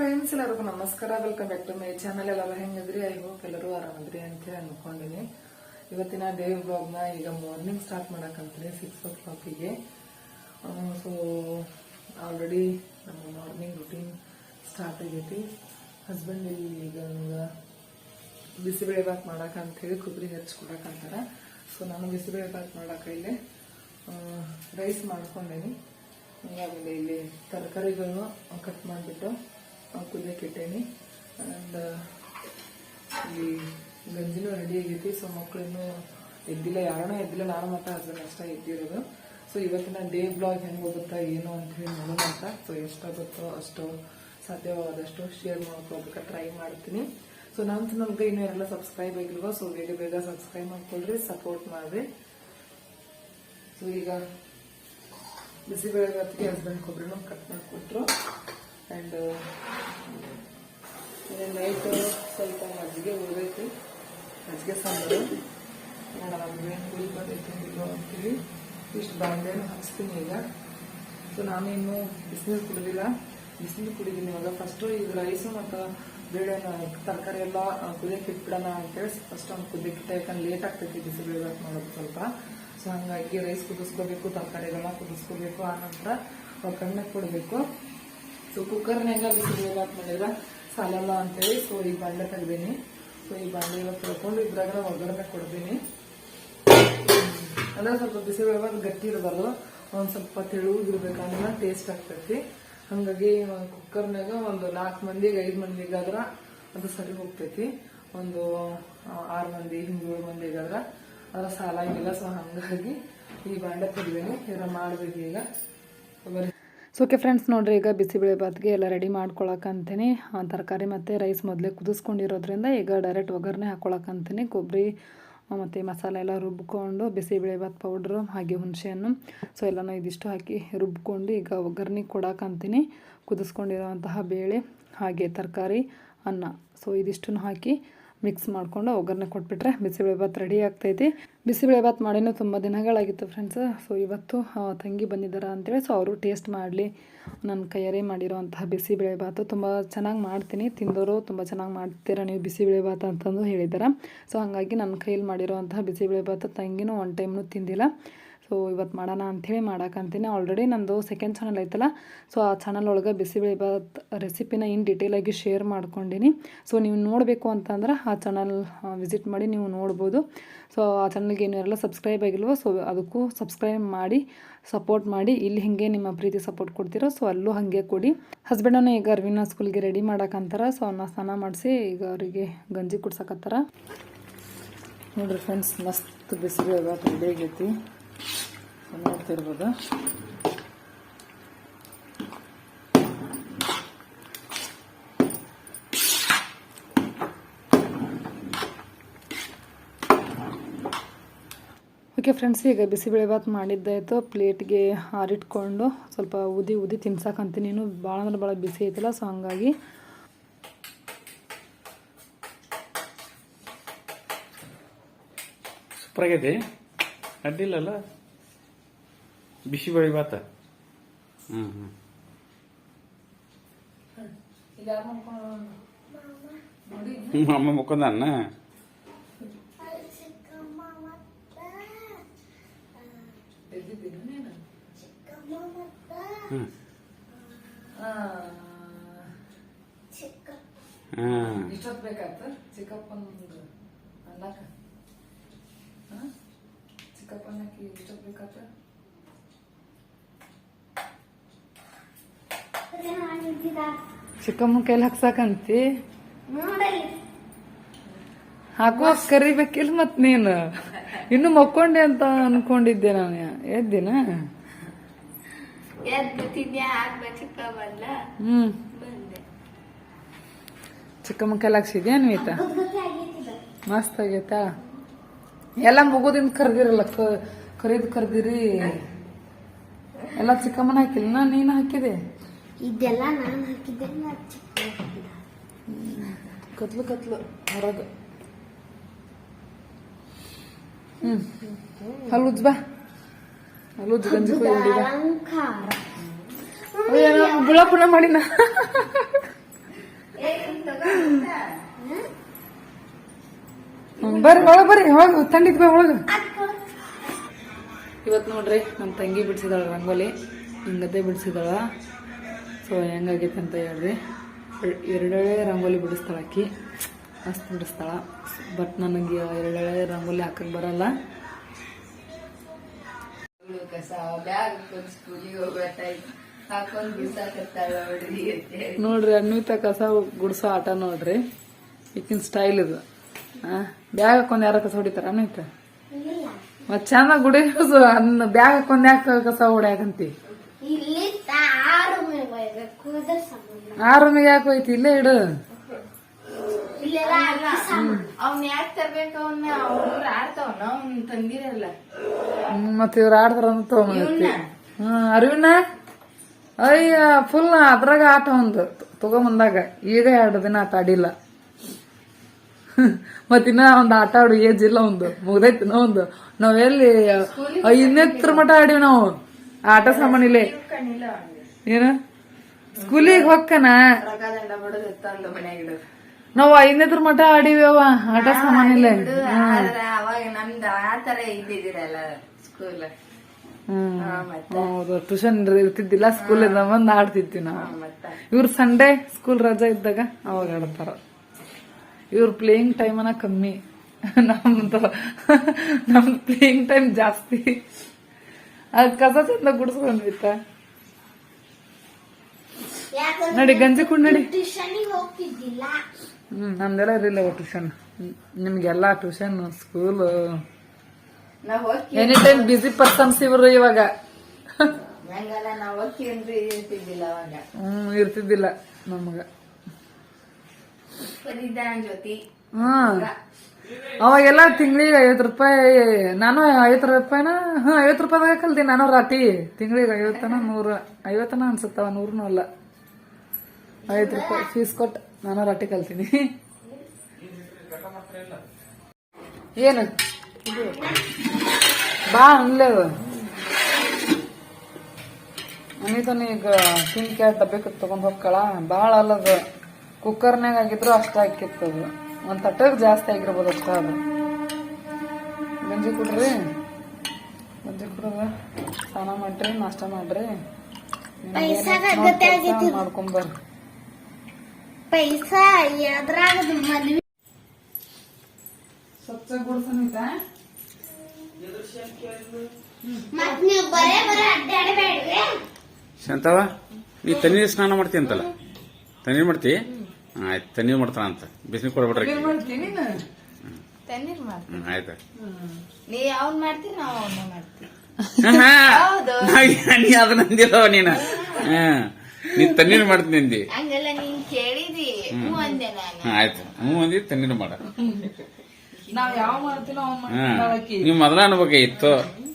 Friends ಎಲ್ಲರಿಗೂ ನಮಸ್ಕಾರ. Welcome back to my channel ಎಲ್ಲರೂ ಹೆಂಗಿದ್ರಿ? ಐ ಹೋಪ್ ಎಲ್ಲರೂ ಆರಾಮದ್ರಿ ಅಂತೇಳಿ ಅನ್ಕೊಂಡಿನಿ. ಇವತ್ತಿನ ಡೇ ಬ್ಲಾಗ್ನ ಈಗ ಮಾರ್ನಿಂಗ್ ಸ್ಟಾರ್ಟ್ ಮಾಡಕಂತೀನಿ ಸಿಕ್ಸ್ ಓ ಕ್ಲಾಕಿಗೆ ಸೊ ಆಲ್ರೆಡಿ ನಮ್ಮ ಮಾರ್ನಿಂಗ್ ರುಟೀನ್ ಸ್ಟಾರ್ಟ್ ಆಗೈತಿ. ಹಸ್ಬೆಂಡ್ ಇಲ್ಲಿ ಈಗ ನಂಗೆ ಬಿಸಿಬೇಳೆ ಭಾತ್ ಮಾಡಕ ಅಂತ ಹೇಳಿ ಕೊಬ್ಬರಿ ಅಂತಾರೆ ಸೊ ನಾನು ಬಿಸಿಬೇಳೆ ಭಾತ್ ಮಾಡಕ ಇಲ್ಲಿ ರೈಸ್ ಮಾಡ್ಕೊಂಡೇನಿ. ಆಮೇಲೆ ಇಲ್ಲಿ ತರಕಾರಿಗಳನ್ನು ಕಟ್ ಮಾಡಿಬಿಟ್ಟು ಕುದಿಯಕ್ಕೆ ಇಟ್ಟೇನಿ ಆ್ಯಂಡ್ ಈ ಗಂಜಿನೂ ರೆಡಿ ಆಗೈತಿ. ಸೊ ಮಕ್ಕಳಿನ್ನೂ ಎದ್ದಿಲ್ಲ, ಯಾರನ್ನೂ ಎದ್ದಿಲ್ಲ, ನಾನು ಮತ್ತು ಹಸ್ಬೆಂಡ್ ಅಷ್ಟೇ ಎದ್ದಿರೋದು. ಸೊ ಇವತ್ತಿನ ಡೇ ಬ್ಲಾಗ್ ಹೆಂಗೆ ಹೋಗುತ್ತಾ, ಏನು ಅಂತ ಹೇಳಿ ನೋಡೋಣ ಅಂತ. ಸೊ ಎಷ್ಟಾಗುತ್ತೋ ಅಷ್ಟು ಸಾಧ್ಯವಾದಷ್ಟು ಶೇರ್ ಮಾಡ್ಕೋಬೇಕು ಟ್ರೈ ಮಾಡ್ತೀನಿ. ಸೊ ನಂತರ ನಮ್ಗೆ ಇನ್ನೂ ಎಲ್ಲ ಸಬ್ಸ್ಕ್ರೈಬ್ ಆಗಿಲ್ವ ಸೊ ಬೇಗ ಬೇಗ ಸಬ್ಸ್ಕ್ರೈಬ್ ಮಾಡ್ಕೊಳ್ರಿ ಸಪೋರ್ಟ್ ಮಾಡ್ರಿ. ಸೊ ಈಗ ಬಿಸಿಬೇಳೆ ಹಸ್ಬೆಂಡ್ ಕೊಬ್ಬರಿನೂ ಕಟ್ ಮಾಡಿಕೊಟ್ರು. ಆ್ಯಂಡ್ ನೈಟ್ ಸ್ವಲ್ಪ ಮಜ್ಜಿಗೆ ಉಳಿದೈತಿ ಮಜ್ಜಿಗೆ ಸಾಂಬಾರು. ನೋಡೋಣ ಏನು ಹುಳಿ ಬಂದೈತೆ ಇಲ್ಲೋ ಅಂತೀವಿ. ಇಷ್ಟು ಬಾಂಡೆನೂ ಹಚ್ತೀನಿ ಈಗ. ಸೊ ನಾನು ಇನ್ನೂ ಬಿಸಿನೀರು ಕುಡಿದಿಲ್ಲ. ಬಿಸಿನೀರು ಕುಡಿದೀನಿ ಇವಾಗ. ಫಸ್ಟು ಈಗ ರೈಸು ಮತ್ತು ಬೇಳೆ ತರಕಾರಿ ಎಲ್ಲ ಕುದಿಯಕ್ಕೆ ಇಟ್ಬಿಡೋಣ ಅಂತೇಳಿ ಫಸ್ಟ್ ಒಂದು ಕುದಿಯಕ್ಕೆ ಯಾಕಂದ್ರೆ ಲೇಟ್ ಆಗ್ತೈತಿ ಬಿಸಿಬೇಳೆ ಭಾತ್ ಮಾಡೋದು ಸ್ವಲ್ಪ. ಸೊ ಹಂಗಾಗಿ ರೈಸ್ ಕುದಿಸ್ಕೋಬೇಕು ತರಕಾರಿಗೆಲ್ಲ ಕುದಿಸ್ಕೋಬೇಕು. ಆನಂತರ ಒಗ್ಗರಣೆ ಕೊಡಬೇಕು. ಸೊ ಕುಕ್ಕರ್ನಾಗ ಬಿಸಿಬೇಳೆ ಹಾಕಿ ಮಾಡಿದ್ರೆ ಸಾಲಲ್ಲ ಅಂತೇಳಿ ಸೊ ಈ ಬಾಂಡೆ ತೆಗ್ದೀನಿ. ಸೊ ಈ ಬಾಂಡೆ ಇವಾಗ ತೊಳ್ಕೊಂಡು ಇದ್ರಾಗ ಒಗ್ಗರಣೆ ಕೊಡ್ತೀನಿ ಅಂದ್ರೆ ಸ್ವಲ್ಪ ಬಿಸಿಬೇಳೆ ಭಾತ್ ಗಟ್ಟಿ ಇರಬಾರ್ದು. ಒಂದು ಸ್ವಲ್ಪ ತೆಳುಗಿರ್ಬೇಕಂದ್ರೆ ಟೇಸ್ಟ್ ಆಗ್ತೈತಿ. ಹಂಗಾಗಿ ಕುಕ್ಕರ್ನಾಗ ಒಂದು ನಾಲ್ಕು ಮಂದಿಗೆ, ಐದು ಮಂದಿಗಾದ್ರೆ ಅದು ಸರಿ ಹೋಗ್ತೈತಿ. ಒಂದು ಆರು ಮಂದಿ ಹಿಂಗೆ ಏಳು ಮಂದಿಗಾದ್ರ ಅದ್ರ ಸಾಲಾಗಿಲ್ಲ ಸೊ ಹಂಗಾಗಿ ಈ ಬಾಂಡೆ ತೆಗ್ದೀನಿ. ಇದರ ಮಾಡ್ಬೇಕು ಈಗ. ಬರ್ರಿ ಸೊ ಫ್ರೆಂಡ್ಸ್ ನೋಡ್ರಿ, ಈಗ ಬಿಸಿಬೇಳೆ ಭಾತ್ಗೆ ಎಲ್ಲ ರೆಡಿ ಮಾಡ್ಕೊಳಕಂತೀನಿ ತರಕಾರಿ ಮತ್ತು ರೈಸ್ ಮೊದಲೇ ಕುದಿಸ್ಕೊಂಡಿರೋದ್ರಿಂದ ಈಗ ಡೈರೆಕ್ಟ್ ಒಗ್ಗರಣೆ ಹಾಕ್ಕೊಳಕಂತೀನಿ ಕೊಬ್ಬರಿ ಮತ್ತು ಮಸಾಲೆ ಎಲ್ಲ ರುಬ್ಕೊಂಡು ಬಿಸಿಬೇಳೆ ಭಾತ್ ಪೌಡ್ರು ಹಾಗೆ ಹುಣಸೆಹಣ್ಣು. ಸೊ ಎಲ್ಲನೂ ಇದಿಷ್ಟು ಹಾಕಿ ರುಬ್ಕೊಂಡು ಈಗ ಒಗ್ಗರಣೆ ಕೊಡಕ್ಕಂತೀನಿ ಕುದಿಸ್ಕೊಂಡಿರೋಂತಹ ಬೇಳೆ, ಹಾಗೆ ತರಕಾರಿ, ಅನ್ನ. ಸೊ ಇದಿಷ್ಟನ್ನು ಹಾಕಿ ಮಿಕ್ಸ್ ಮಾಡಿಕೊಂಡು ಒಗ್ಗರಣೆ ಕೊಟ್ಬಿಟ್ರೆ ಬಿಸಿಬೇಳೆ ಭಾತ್ ರೆಡಿ ಆಗ್ತೈತಿ. ಬಿಸಿಬೇಳೆ ಭಾತ್ ಮಾಡಿನೂ ತುಂಬ ದಿನಗಳಾಗಿತ್ತು ಫ್ರೆಂಡ್ಸ್ ಸೊ ಇವತ್ತು ತಂಗಿ ಬಂದಿದ್ದಾರೆ ಅಂತೇಳಿ ಸೊ ಅವರು ಟೇಸ್ಟ್ ಮಾಡಲಿ. ನನ್ನ ಕೈಯಾರೇ ಮಾಡಿರೋಂತಹ ಬಿಸಿಬೇಳೆ ಭಾತು ತುಂಬ ಚೆನ್ನಾಗಿ ಮಾಡ್ತೀನಿ. ತಿಂದವರು ತುಂಬ ಚೆನ್ನಾಗಿ ಮಾಡ್ತೀರಾ ನೀವು ಬಿಸಿಬೇಳೆ ಭಾತ್ ಅಂತಂದು ಹೇಳಿದ್ದಾರೆ. ಸೊ ಹಾಗಾಗಿ ನನ್ನ ಕೈಯಲ್ಲಿ ಮಾಡಿರೋಂತಹ ಬಿಸಿಬೇಳೆ ಭಾತ್ ತಂಗಿನೂ ಒನ್ ಟೈಮ್ನು ತಿಂದಿಲ್ಲ. ಸೊ ಇವತ್ತು ಮಾಡೋಣ ಅಂಥೇಳಿ ಮಾಡಕ್ಕಂತೀನಿ ಆಲ್ರೆಡಿ ನಂದು ಸೆಕೆಂಡ್ ಚಾನಲ್ ಐತಲ್ಲ ಸೊ ಆ ಚಾನಲ್ ಒಳಗೆ ಬಿಸಿಬೇಳೆಬಾತ್ ರೆಸಿಪಿನ ಇನ್ ಡೀಟೇಲಾಗಿ ಶೇರ್ ಮಾಡ್ಕೊಂಡಿನಿ. ಸೊ ನೀವು ನೋಡಬೇಕು ಅಂತಂದ್ರೆ ಆ ಚಾನಲ್ ವಿಸಿಟ್ ಮಾಡಿ ನೀವು ನೋಡ್ಬೋದು. ಸೊ ಆ ಚಾನಲ್ಗೆ ಏನು ಎಲ್ಲ ಸಬ್ಸ್ಕ್ರೈಬ್ ಆಗಿಲ್ವೋ ಸೊ ಅದಕ್ಕೂ ಸಬ್ಸ್ಕ್ರೈಬ್ ಮಾಡಿ ಸಪೋರ್ಟ್ ಮಾಡಿ, ಇಲ್ಲಿ ಹಿಂಗೆ ನಿಮ್ಮ ಪ್ರೀತಿ ಸಪೋರ್ಟ್ ಕೊಡ್ತೀರೋ ಸೊ ಅಲ್ಲೂ ಹಾಗೆ ಕೊಡಿ. ಹಸ್ಬೆಂಡನ್ನು ಈಗ ಅರ್ವಿನ ಸ್ಕೂಲ್ಗೆ ರೆಡಿ ಮಾಡಕಂತಾರ ಸೊ ಅವನ್ನ ಸ್ನಾನ ಮಾಡಿಸಿ ಈಗ ಅವರಿಗೆ ಗಂಜಿ ಕುಡ್ಸಕತ್ತಾರ. ನೋಡ್ರಿ ಫ್ರೆಂಡ್ಸ್ ಮಸ್ತ್ ಬಿಸಿಲು ಇವಾಗ ರೆಡಿ ಆಗೈತಿ. ನೋಡ್ತಿರ್ಬೋದು ಓಕೆ ಫ್ರೆಂಡ್ಸ್ ಈಗ ಬಿಸಿಬೇಳೆಭಾತ್ ಮಾಡಿದ್ದಾಯಿತು. ಪ್ಲೇಟ್ಗೆ ಹಾರಿಟ್ಕೊಂಡು ಸ್ವಲ್ಪ ಉದಿ ಉದಿ ತಿನ್ಸಕ್ಕಂತೀನಿ ನೀನು ಭಾಳ ಅಂದ್ರೆ ಭಾಳ ಬಿಸಿ ಐತಲ್ಲ ಸೊ ಹಂಗಾಗಿ ಸೂಪರ್ ಆಗೈತಿ. ಅಡ್ಡಿಲ್ಲಲ್ಲ? ಬಿಸಿ ಬೇಳೆ ಭಾತ ಹ್ಞೂ ಹ್ಞೂ ಅಮ್ಮ ಹ್ಮ್ ಹ್ಞೂ ಹಾಂ ಇಷ್ಟೊತ್ತು ಬೇಕಾಯ್ತು? ಚಿಕ್ಕಪ್ಪನ ಅನ್ನಕ ಚಿಕ್ಕಪ್ಪನಕ್ಕೆ ಇಷ್ಟೊತ್ತು ಬೇಕಾಯ್ತು ಚಿಕ್ಕಮ್ಮ ಕೈಲಿ ಹಾಕ್ಸಾಕಂತಿ ಹಾಕುವ ಕರಿಬೇಕಿಲ್ಲ ಮತ್ ನೀನು. ಇನ್ನು ಮಕ್ಕೊಂಡೆ ಅಂತ ಅನ್ಕೊಂಡಿದ್ದೆ ನಾನು. ಎದ್ದಿನ? ಹ್ಮ್. ಚಿಕ್ಕಮ್ಮ ಕೈಲಿ ಹಾಕ್ಸಿದ್ಯಾ ಅನ್ವಿತ? ಮಸ್ತ್ ಆಗೈತಾ? ಎಲ್ಲ ಮುಗುದಿಂದ ಕರ್ದಿರಲ್ಲ ಕರಿದ್ ಕರ್ದಿರಿ. ಎಲ್ಲ ಚಿಕ್ಕಮ್ಮನ ಹಾಕಿಲ್ಲ ನೀನು ಹಾಕಿದೆ? ಇದೆಲ್ಲ ನಾನು ಹಾಕಿದ್ದೆ ನಾ. ಕತ್ಲು ಕತ್ಲು ಹೊರಗ. ಹ್ಮ್ ಹಲ್ಲುಜ್ ಬಾ. ಹಲ್ಲುಜ್ ಗಂಜಿ ಬುಳಪುಣ ಮಾಡಿನ. ಬರ್ರಿ, ಒಳಗ್ ಬರ್ರಿ, ಹೋಗ ತಂಡಿದ್ ಬಾ ಒಳಗ. ಇವತ್ತು ನೋಡ್ರಿ ನಮ್ಮ ತಂಗಿ ಬಿಡಿಸಿದಾಳ ರಂಗೋಲಿ. ಹಿಂಗದ್ದೆ ಬಿಡಿಸಿದಾಳ. ಸೊ ಹೆಂಗಾಗೈತೆ ಅಂತ ಹೇಳ್ರಿ. ಎರಡೇ ರಂಗೋಲಿ ಬಿಡಿಸ್ತಾಳ ಆಕಿ. ಮಸ್ತ್ ಬಿಡಿಸ್ತಾಳ. ಬಟ್ ನನಗೆ ಎರಡೆಳೆ ರಂಗೋಲಿ ಹಾಕಕ್ ಬರಲ್ಲ. ನೋಡ್ರಿ, ಅನ್ವಿತ ಕಸ ಗುಡ್ಸೋ ಆಟ ನೋಡ್ರಿ. ಈಕಿನ ಸ್ಟೈಲ್ ಇದು. ಬ್ಯಾಗ್ ಹಾಕೊಂಡ್ ಯಾರ ಕಸ ಹೊಡಿತಾರ? ಅನ್ವಿತ ಮತ್ ಚಂದ ಗುಡಿ ಅನ್ನ ಬ್ಯಾಗ್ ಹಾಕೊಂಡ್ ಯಾಕ ಕಸ ಹೊಡ್ಯಾಕಂತಿ? ಇಲ್ಲಿ ಆರು ಆ ರೂಮಿಗೆ ಯಾಕೆ ಹೋಯ್ತಿ? ಇಲ್ಲೇ ಇಡು. ಇಲ್ಲೆಲ್ಲ ಅಕ್ಕಿ ಸಾಮಾನು. ಅವ್ನ ಯಾಕೆ ಅವನ್ನ ಅವ್ರ ಆಡ್ತಾವನ? ಅವ್ನ್ ತಂದಿರಲ್ಲ ಹ್ಮ್, ಮತ್ ಇವ್ರ ಆಡ್ತಾರ ಅಂತ ಹ್ಮ್ ಅರಿವಿನ ಅಯ್ಯ ಫುಲ್ ಅದ್ರಾಗ ಆಟ ಒಂದು. ತಗೊಂಬಂದಾಗ ಈಗ ಎರಡು ದಿನ ಆಟ ಆಡಿಲ್ಲ. ಮತ್ತಿನ್ನ ಒಂದು ಆಟ ಆಡು ಏಜ್ ಇಲ್ಲ ಒಂದು ಮುಗ್ದೈತಿನ ಒಂದು. ನಾವೆಲ್ಲಿ ಇನ್ನೆತ್ರ ಮಠ ಆಡಿವಿ ನಾವು. ಆಟ ಸಾಮಾನಿಲ್ಲೇ ಏನ? ಸ್ಕೂಲಿಗೆ ಹೊಕ್ಕನ ರೊಕ್ಕದಂಡ ಬಡದು ಮಠ ಆಡಿವಿ ನಾವು ಐದನೇತ್ರ ಆಡಿವ್ಯವ ಆಟ ಸಾಮಾನ್ ಇಲ್ಲ. ಅವಾಗ ನಮ್ದು ಆತರ ಇದ್ದಿದಿರಲ್ಲ ಸ್ಕೂಲ್. ಹ್ಮ್. ಹೌದು ಟ್ಯೂಷನ್ ಇರ್ತಿದ್ದಿಲ್ಲ ಸ್ಕೂಲಿಂದ ಬಂದ್ ಆಡ್ತಿದ್ವಿ ನಾವು. ಇವ್ರು ಸಂಡೇ ಸ್ಕೂಲ್ ರಜಾ ಇದ್ದಾಗ ಅವಾಗ ಆಡ್ತಾರ. ಇವ್ರ ಪ್ಲೇಯಿಂಗ್ ಟೈಮ್ ಅನ್ನ ಕಮ್ಮಿ. ನಮ್ದು ನಮ್ದು ಪ್ಲೇಯಿಂಗ್ ಟೈಮ್ ಜಾಸ್ತಿ. ಅದ್ ಕಸ ಚಂದ ಗುಡಿಸ್ಕೊಂಡ್ಬಿತ್ತ ನೋಡಿ ಗಂಜಿ ಕುಡ್ ನಡಿ. ಹ್ಮ್ ನಮ್ದೆಲ್ಲ ಇರಲಿಲ್ಲ ಟ್ಯೂಷನ್ ನಿಮ್ಗೆಲ್ಲ tuition school any time busy persons ಇವ್ರು ಇವಾಗ. ಹ್ಮ್ ಇರ್ತಿದ್ದಿಲ್ಲ ನಮಗ. ಅವಾಗೆಲ್ಲ ತಿಂಗಳಿಗೆ ಐವತ್ ರೂಪಾಯಿ, ನಾನು ಐವತ್ ರೂಪಾಯಿನ ಹ್ಮ್ ಐವತ್ ರೂಪಾಯಿದಾಗ ಕಲ್ತೀನಿ ನಾನು ರಾಟಿ. ತಿಂಗಳಿಗೆ ಐವತ್ತನ ನೂರ, ಐವತ್ತನ ಅನ್ಸುತ್ತವ, ನೂರನು ಅಲ್ಲ. ಐವತ್ತು ರೂಪಾಯಿ ಫೀಸ್ ಕೊಟ್ಟು ನಾನು ರಾಟಿ ಕಲ್ತೀನಿ. ಏನು? ಬಾ ಅನ್ಲೇ ಅದು ಅನಿತಾನ ಈಗ ತಿನ್ ಕ್ಯಾಟ್ ಡಬ್ಬೆ ತಗೊಂಡ್ ಹೋಗ್ಕಳ. ಭಾಳ ಅಲ್ಲದ. ಕುಕ್ಕರ್ನಾಗ ಆಗಿದ್ರು ಅಷ್ಟು ಹಾಕಿತ್ತದು ಒಂದು ತಟ್ಟಕ್ಕೆ ಜಾಸ್ತಿ ಆಗಿರ್ಬೋದು ಅಷ್ಟ ಅದು. ಗಂಜಿ ಕುಡ್ರಿ. ಗಂಜಿ ಕುಡ್ರ ಸ್ನಾನ ಮಾಡ್ರಿ ನಾಷ್ಟ ಮಾಡ್ರಿ. ಮಾಡ್ಕೊಂಬರ್ರಿ ಪೈಸಾ ಎದ್ರಾಗ ಮದ್ವಿ. ಸ್ವಚ್ಛ ಗುಡ್ಸನಿತಾ ಮತ್ ನೀವು ಬರೇ ಬರೇ ಅಡ್ಡಾಡಬೇಡ್ರಿ ಶಾಂತವ ನೀ ತಣ್ಣೀರ್ ಸ್ನಾನ ಮಾಡ್ತಿ ಅಂತಲ್ಲ. ತಣ್ಣೀರ್ ಮಾಡ್ತಿ? ಆಯ್ತು. ತಣ್ಣೀರ್ ಮಾಡ್ತಾನ ಅಂತ. ಬಿಸಿನೀರ್ ಕೊಡ್ಬಿಟ್ರೆ ಮಾಡ್ತೀನಿ ತಣ್ಣೀರ್ ಮಾಡ್. ಹ್ಮ್ ಆಯ್ತು. ನೀ ಯಾವ್ನ್ ಮಾಡ್ತೀವಿ ನಾವ್ ಅವನ್ನ ಮಾಡ್ತೀವಿ. ಹೌದು. ನೀ ಅದನ್ನ ಅಂದಿಲ್ಲವ ನೀನ. ಹ್ಮ್. ನೀ ತಣ್ಣೀರ್ ಮಾಡ್ತೀನಿ ಅಂದಿ. ಹಂಗಲ್ಲ ನೀನ್ ಕೇಳಿದಿ. ಹ್ಞೂ ಅಂದೆ ನಾನು. ಹ್ಮ್ ಆಯ್ತು. ಹ್ಞೂ ಅಂದಿ ತಣ್ಣೀರ್ ಮಾಡ. ನಾವ್ ಯಾವ ಮಾಡ್ತೀನೋ ಅವ್ನ್ ನೀವ್ ಮೊದಲ ಅನ್ಬೇಕಾಗಿತ್ತು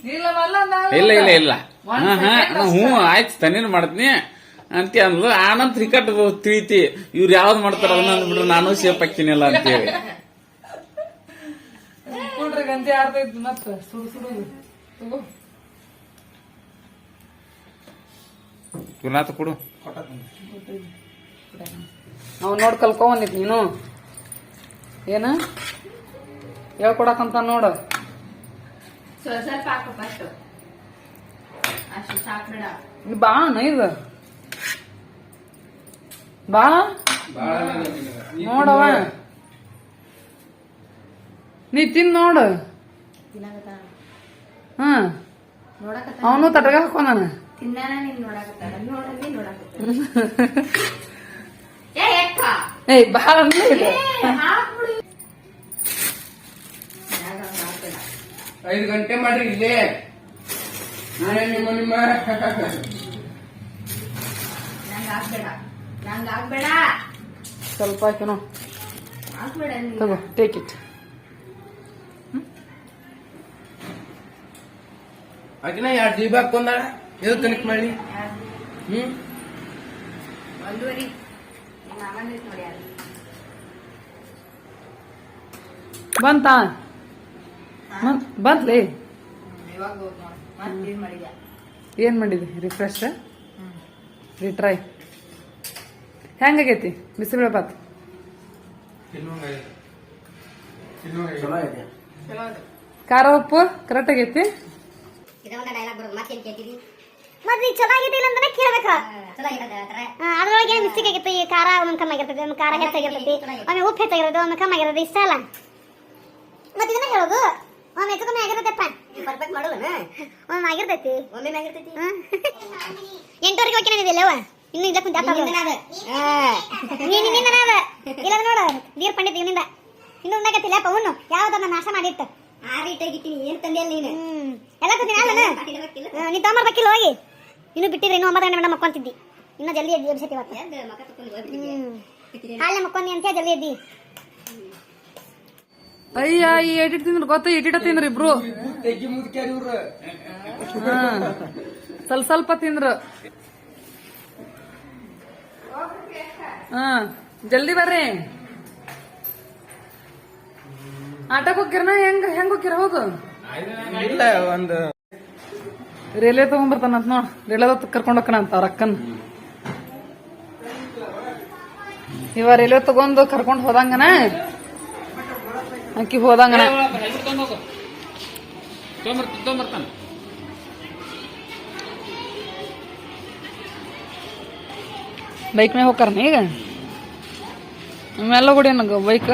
ಇಲ್ಲ ಇಲ್ಲ ಇಲ್ಲ ಇಲ್ಲ. ಹಾ ಹಾ ನಾ ಹ್ಞೂ ಆಯ್ತು. ತಣ್ಣೀರ್ ಮಾಡ್ತೀನಿ. ಅಂತ ಅಂದ್ರೆ ಆನಂದ್ ತ್ರಿಕಟ್ ತಿಳಿತಿ ಇವ್ರು ಯಾವ್ದು ಮಾಡ್ತಾರ ಅದನ್ನ ಅಂದ್ಬಿಟ್ರೆ ನಾನು ಸೇಫ್ ಹಾಕಿನಿಲ್ಲ ಅಂತೇಳಿ. ಹೇಳಿ ಗಂಜಿ ಮತ್ತ? ಸುಡು ಗುರುನಾಥ ಕೊಡು. ಅವ್ ನೋಡ್ ಕಲ್ಕೊಂಬಂದಿತ್ ನೀನು. ಏನ? ಹೇಳ್ಕೊಡಕಂತ ನೋಡ. ಸ್ವಲ್ಪ ಸ್ವಲ್ಪ ಹಾಕು ಫಸ್ಟ್ ಅಷ್ಟು ಸಾಕ್ಬಿಡ. ಇಲ್ಲಿ ಬಾ ನೈದ. ಬಾ ನೋಡವ ನೀ ತಿನ್ ನೋಡು. ಹಾ. ನೋಡಕತ್ತ ಅವನು ತಟಗ ಹಾಕೋ ತಿನ್ನಾನ ನೀನ್ ನೋಡಕತ್ತಾನ ನೋಡಲ್ಲಿ ನೋಡಕತ್ತಾನ ಏ ಅಕ್ಕ ಏಯ್ ಬಾ ಅಂದ್ರೆ ಐದು ಗಂಟೆ ಮಾಡ್ರಿ ಇಲ್ಲೇ. ನಾನೇ ನಿಮ್ಮ ನಿಮ್ಮ. ನಂಗ್ ಹಾಕ್ಬೇಡ. ಸ್ವಲ್ಪ ಹಾಕಿನೋ ಆಗಬೇಡ ತಗೋ ಟೇಕ್ ಇಟ್ ಆಕಿನ ಎರಡು ಜೀಬ ಹಾಕೊಂಡಾಳ ಇದು ತನಿಖ್ ಮಾಡಿ? ಹ್ಮ್? ಬಂತಾ ಬಂತ್ಲಿ ಏನ್ ಮಾಡಿದಿ? ರಿಫ್ರೆಶ್ ರಿಟ್ರೈ ಹೆಂಗಾಗೈತಿ? ಬಿಸಿಬೇಳೆ ಬಾತ್ ಖಾರ ಉಪ್ಪು ಕರೆಕ್ಟ್ ಆಗೈತಿ? ಇದೊಂದು ಡೈಲಾಗ್ ಬರೋದು ಮತ್ತೆ ಇಲ್ಲ ಕೇಳ್ಬೇಕ. ಚಲೋ ಆಗೈತೆ ಅದ್ರೊಳಗೆ ಮಿಸ್ಟೇಕ್ ಆಗೈತಿ ಈ ಖಾರ ಒಂದ್ ಕಮ್ಮಿ ಆಗಿರ್ತೈತಿ ಒಮ್ಮೆ ಖಾರ ಹೆಚ್ಚಾಗಿರ್ತೈತಿ ಒಮ್ಮೆ ಉಪ್ಪು ಹೆಚ್ಚಾಗಿರ್ತೈತಿ ಒಮ್ಮೆ ಕಮ್ಮಿ ಆಗಿರ್ತೈತಿ ಇಷ್ಟ ಅಲ್ಲ? ಮತ್ತೆ ಇದನ್ನ ಹೇಳೋದು. ಒಮ್ಮೆ ಹೆಚ್ಚು ಕಮ್ಮಿ ಆಗಿರ್ತೈತಪ್ಪ ಪರ್ಫೆಕ್ಟ್ ಮಾಡೋಣ ಒಮ್ಮೆ ಆಗಿರ್ತೈತಿ. ಒಮ್ಮೆ ಆಗಿರ್ತೈತಿ? ಎಂಟುವರೆಗೆ ಹೋಗಿ ನಾನು ಇಲ್ಲವ ಇನ್ನು ಇಲ್ಲ ಕುಂತ ನಿನ್ನ ನಾವ ಇಲ್ಲ ನೋಡ ನೀರ್ ಪಂಡಿತ್ ಇವನಿಂದ ಇನ್ನು ಉಣ್ಣಕತ್ತಿಲ್ಲ ಪವನು ಯಾವ್ದನ್ನ ನಾಶ ರೀತಿ ಆರಿಟ್ಟಾಗಿಟ್ಟಿನಿ ಏನ್ ತಂದೆ ನೀನು? ಎಲ್ಲ ಕೂತೀನಿ ಅಲ್ಲ ನೀ ತಗೊಂಬರ್ಬೇಕಿಲ್ಲ ಹೋಗಿ. ಇನ್ನು ಬಿಟ್ಟಿದ್ರೆ ಇನ್ನು ಒಂಬತ್ತು ಗಂಟೆ ಮೇಡಮ್ ಮಕ್ಕೊಂತಿದ್ದಿ. ಇನ್ನು ಜಲ್ದಿ ಎದ್ದಿ ಎಬ್ಸತಿ ಇವತ್ತು. ಹಾಲೆ ಮಕ್ಕೊಂದಿ ಅಂತ ಜಲ್ದಿ ಎದ್ದಿ. ಅಯ್ಯ ಈ ಎಡಿಟ್ ತಿಂದ್ರು ಗೊತ್ತ? ಎಡಿಟ ತಿಂದ್ರು ಇಬ್ರು. ಸ್ವಲ್ಪ ಸ್ವಲ್ಪ ತಿಂದ್ರು. ಹಾ ಜಲ್ದಿ ಬರ್ರಿ. ಆಟಕ್ ಹೋಗಿರನ ಹೆಂಗ್ ಹೆಂಗ್ ಹೋಗಿರ ಹೋಗು. ಇಲ್ಲ ಒಂದು ರೈಲ್ವೆ ತಗೊಂಡ್ಬರ್ತಾನಂತ ನೋಡ್. ರೇಲ್ವೆ ಕರ್ಕೊಂಡ್ ಹೋಗ್ಕಣ ಅಂತ ಅವ್ರ ಅಕ್ಕನ್. ಇವ ರೇಲ್ವೆ ತಗೊಂಡು ಕರ್ಕೊಂಡ್ ಹೋದಂಗನ? ಅಕ್ಕಿ ಹೋದಂಗನ? ಬೈಕ್ ಮೇಲೆ ಹೋಗ್ತಾರನ ಈಗ? ಮೆಲ್ಲ ಗುಡಿ ನಂಗೆ ಬೈಕ್.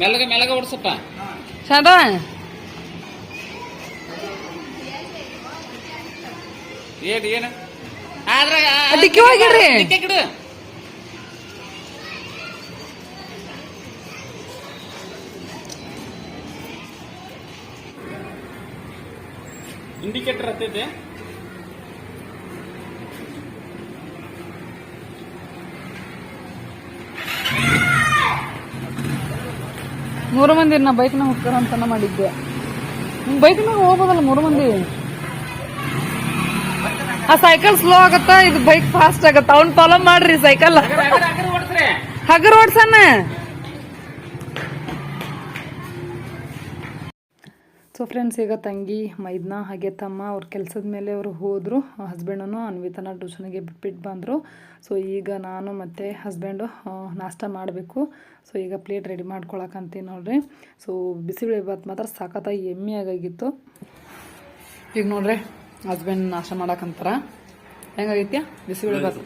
ಮೆಲ್ಲಗ ಮೆಲ್ಲಗ ಓಡಿಸಪ್ಪ. ಶಾದ ಏನ್ ಏನ? ಆದ್ರಾಗ ಡಿಕ್ಕಿ. ಡಿಕ್ಕಿ ಗಿಡ ಇಂಡಿಕೇಟರ್ ಹತ್ತೈತೆ. ಮೂರು ಮಂದಿ ನಾ ಬೈಕ್ನಾಗ ಹೋಗ್ತಾರ ಅಂತ ಮಾಡಿದ್ದೆ. ನಿಮ್ ಬೈಕ್ನಾಗ ಹೋಗ್ಬೋದಲ್ಲ ಮೂರು ಮಂದಿ? ಆ ಸೈಕಲ್ ಸ್ಲೋ ಆಗತ್ತ? ಇದು ಬೈಕ್ ಫಾಸ್ಟ್ ಆಗತ್ತ? ಅವ್ನ ಫಾಲೋ ಮಾಡ್ರಿ ಸೈಕಲ್ ಹಗರ್ ಓಡ್ಸಣ್ಣ ಸೊ ಫ್ರೆಂಡ್ಸ್ ಈಗ ತಂಗಿ ಮೈದ್ನ ಹಾಗೆ ತಮ್ಮ ಅವ್ರ ಕೆಲಸದ ಮೇಲೆ ಅವರು ಹೋದರು. ಹಸ್ಬೆಂಡನು ಅನ್ವಿತನ ಟ್ಯೂಷನ್ಗೆ ಬಿಟ್ಬಿಟ್ಟು ಬಂದರು. ಸೊ ಈಗ ನಾನು ಮತ್ತು ಹಸ್ಬೆಂಡು ನಾಷ್ಟ ಮಾಡಬೇಕು. ಸೊ ಈಗ ಪ್ಲೇಟ್ ರೆಡಿ ಮಾಡ್ಕೊಳಕಂತೀನಿ ನೋಡ್ರಿ. ಸೊ ಬಿಸಿಬೇಳೆ ಬಾತ್ ಮಾತ್ರ ಸಖತ್ತಾಗಿ ಎಮ್ಮೆ ಆಗಾಗಿತ್ತು ಈಗ ನೋಡ್ರಿ ಹಸ್ಬೆಂಡ್ ನಾಷ್ಟ ಮಾಡಕ್ಕಂತಾರ ಹೆಂಗಾಗೈತ್ಯಾ? ಬಿಸಿಬೇಳೆ ಬಾತ್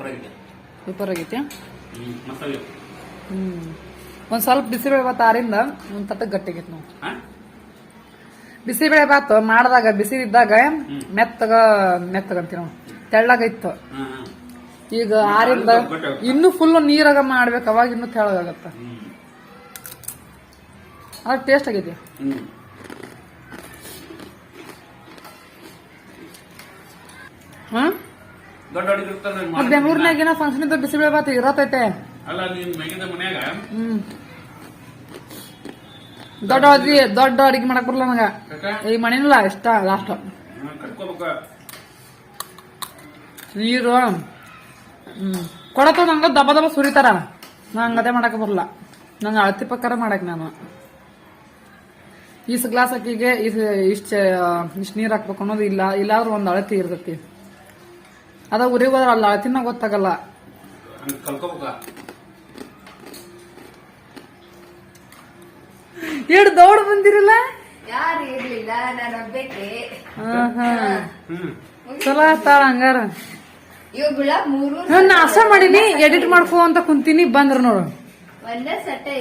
ಸೂಪರ್ ಆಗೈತ್ಯಾ ಹ್ಞೂ ಒಂದು ಸ್ವಲ್ಪ ಬಿಸಿಬೇಳೆ ಭಾತ್ ಆರಿಂದ ಒಂದು ತಟ್ಟ ಗಟ್ಟಿಗೈತೆ ನಾವು ಬಿಸಿಬೇಳೆ ಬಾತು ಮಾಡಿದಾಗ ಬಿಸಿ ಇದ್ದಾಗ ಮೆತ್ತಗ ಮೆತ್ತಗಂತೀವಿ ನಾವು. ತೆಳ್ಳಗೈತ್ತು ಈಗ ಆರಿಂದ ಇನ್ನೂ ಫುಲ್ ನೀರಾಗ ಮಾಡ್ಬೇಕು ಅವಾಗ ಇನ್ನು ತೆಳ್ಳಗಾಗತ್ತ ಅದ್ರ ಟೇಸ್ಟ್ ಆಗೈತಿ. ಬೆಂಗಳೂರಿನಾಗ ಏನೋ ಫಂಕ್ಷನ್ ಇದ್ದ ಬಿಸಿಬೇಳೆ ಭಾತ್ ಇರತೈತೆ. ಅಲ್ಲ ನೀನ್ ಮಗಿದ ಮನ್ಯಾಗ? ಹ್ಮ್. ದೊಡ್ಡ ಅಡ್ಗಿ ದೊಡ್ಡ ಅಡಿಗೆ ಮಾಡಕ್ ಬರಲ್ಲ ನನಗ. ಈ ಮಣಿನಲ್ಲ ಇಷ್ಟ ಲಾಸ್ಟ್ ನೀರು ಕೊಡತ ನಂಗ ದಬ ದಬ ಸುರಿತಾರ. ನಂಗೆ ಅದೇ ಮಾಡಕ್ ಬರಲ್ಲ. ನಂಗೆ ಅಳತಿ ಪಕ್ಕರ ಮಾಡಕ್ ನಾನು. ಈಸ್ ಗ್ಲಾಸ್ ಅಕ್ಕಿಗೆ ಇಸ್ ಇಷ್ಟ ಇಷ್ಟ ನೀರ್ ಹಾಕ್ಬೇಕು ಅನ್ನೋದು ಇಲ್ಲ. ಇಲ್ಲಾದ್ರೂ ಒಂದ್ ಅಳತಿ ಇರ್ತೈತಿ. ಅದ ಉರಿ ಹೋದ್ರ ಅಲ್ಲಿ, ಅಳತಿನ ಗೊತ್ತಾಗಲ್ಲ ಹಂಗ ಕಲ್ಕೋಬೇಕ ಎರಡು ದೌಡ್ ಬಂದಿರಲ್ಲ? ಯಾರು ಇರ್ಲಿಲ್ಲ ನಾನು ಒಬ್ಬೇಕೆ ಹಾ ಹಾ. ಹ್ಮ್. ಚಲೋ ಆತಾಳ ಹಂಗಾರ. ಇವುಗಳ ಮೂರು ನಾನು ಮಾಡೀನಿ ಎಡಿಟ್ ಮಾಡ್ಕೋ ಅಂತ ಕುಂತೀನಿ ಬಂದ್ರ ನೋಡು. ಒಂದೇ ಸಟ್ಟೆ.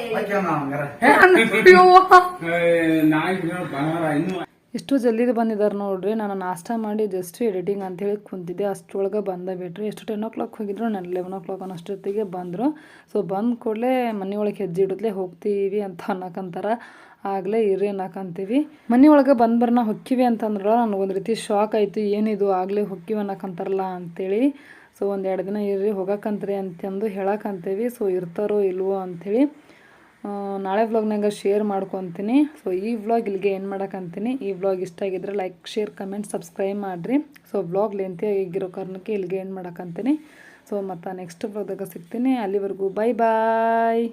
ನಾಯಿ ಇನ್ನೂ ಎಷ್ಟು ಜಲ್ದಿ ಬಂದಿದ್ದಾರೆ ನೋಡ್ರಿ ನಾನು ನಾಷ್ಟ ಮಾಡಿ ಜಸ್ಟ್ ಎಡಿಟಿಂಗ್ ಅಂತೇಳಿ ಕುಂತಿದ್ದೆ. ಅಷ್ಟರೊಳಗೆ ಬಂದ ಬಿಟ್ರಿ. ಎಷ್ಟು ಟೆನ್ ಓ ಕ್ಲಾಕ್ ಹೋಗಿದ್ರು, ನಾನು ಲೆವೆನ್ ಓ ಕ್ಲಾಕ್ ಅನ್ನೋಷ್ಟೊತ್ತಿಗೆ ಬಂದರು. ಸೊ ಬಂದ ಕೂಡಲೇ ಮನೆ ಒಳಗೆ ಹೆಜ್ಜೆ ಇಡತ್ಲೆ ಹೋಗ್ತೀವಿ ಅಂತ ಅನ್ನಕಂತಾರ. ಆಗಲೇ ಇರ್ರಿ ಅನ್ನಕಂತೀವಿ. ಮನೆ ಒಳಗೆ ಬಂದು ಬರೋಣ ಹೊಕ್ಕಿವಿ ಅಂತಂದ್ರೆ ನನಗೊಂದು ರೀತಿ ಶಾಕ್ ಆಯಿತು. ಏನಿದು, ಆಗಲೇ ಹೊಕ್ಕಿವಿ ಅನ್ನಕಂತಾರಲ್ಲ ಅಂತೇಳಿ. ಸೊ ಒಂದು ಎರಡು ದಿನ ಇರ್ರಿ ಹೋಗಕ್ಕಂತ್ರಿ ಅಂತಂದು ಹೇಳಕ್ಕಂತೀವಿ ಸೊ ಇರ್ತಾರೋ ಇಲ್ವೋ ಅಂಥೇಳಿ ನಾಳೆ ವ್ಲಾಗ್ನಾಗ ಶೇರ್ ಮಾಡ್ಕೊತೀನಿ. ಸೊ ಈ ವ್ಲಾಗ್ ಇಲ್ಲಿಗೆ ಏನು ಮಾಡೋಕ್ಕಂತೀನಿ ಈ ವ್ಲಾಗ್ ಇಷ್ಟ ಆಗಿದ್ರೆ ಲೈಕ್ ಶೇರ್ ಕಮೆಂಟ್ ಸಬ್ಸ್ಕ್ರೈಬ್ ಮಾಡಿರಿ. ಸೊ ವ್ಲಾಗ್ ಲೆಂತಿ ಆಗಿರೋ ಕಾರಣಕ್ಕೆ ಇಲ್ಲಿಗೆ ಏನು ಮಾಡೋಕ್ಕಂತೀನಿ ಸೊ ಮತ್ತು ನೆಕ್ಸ್ಟ್ ವ್ಲಾಗ್ದಾಗ ಸಿಗ್ತೀನಿ. ಅಲ್ಲಿವರೆಗೂ ಬೈ ಬಾಯ್